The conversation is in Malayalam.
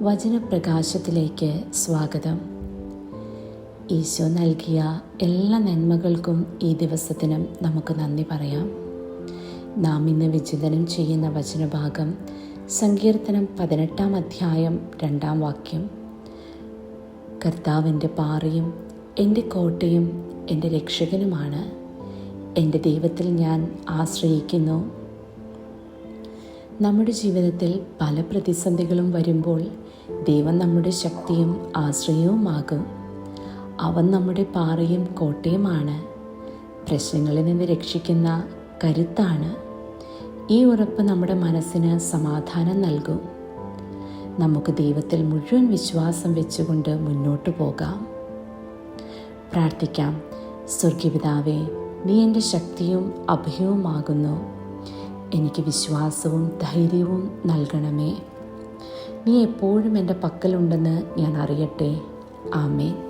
വചനപ്രകാശത്തിലേക്ക് സ്വാഗതം. ഈശോ നൽകിയ എല്ലാ നന്മകൾക്കും ഈ ദിവസത്തിനും നമുക്ക് നന്ദി പറയാം. നാം ഇന്ന് വിചിന്തനം ചെയ്യുന്ന വചനഭാഗം സങ്കീർത്തനം പതിനെട്ടാം അധ്യായം രണ്ടാം വാക്യം. കർത്താവിന്റെ പാറയും എന്റെ കോട്ടയും എന്റെ രക്ഷകനുമാണ്. എന്റെ ദൈവത്തിൽ ഞാൻ ആശ്രയിക്കുന്നു. നമ്മുടെ ജീവിതത്തിൽ പല പ്രതിസന്ധികളും വരുമ്പോൾ ദൈവം നമ്മുടെ ശക്തിയും ആശ്രയവുമാകും. അവൻ നമ്മുടെ പാറയും കോട്ടയുമാണ്. പ്രശ്നങ്ങളിൽ നിന്ന് രക്ഷിക്കുന്ന കരുത്താണ്. ഈ ഉറപ്പ് നമ്മുടെ മനസ്സിന് സമാധാനം നൽകും. നമുക്ക് ദൈവത്തിൽ മുഴുവൻ വിശ്വാസം വെച്ചുകൊണ്ട് മുന്നോട്ട് പോകാം. പ്രാർത്ഥിക്കാം. സ്വർഗീപിതാവേ നീ എന്റെ ശക്തിയും അഭയവുമാകുന്നു. എനിക്ക് വിശ്വാസവും ധൈര്യവും നൽകണമേ. നീ എപ്പോഴും എന്റെ പക്കലുണ്ടെന്ന് ഞാൻ അറിയട്ടെ. ആമേൻ.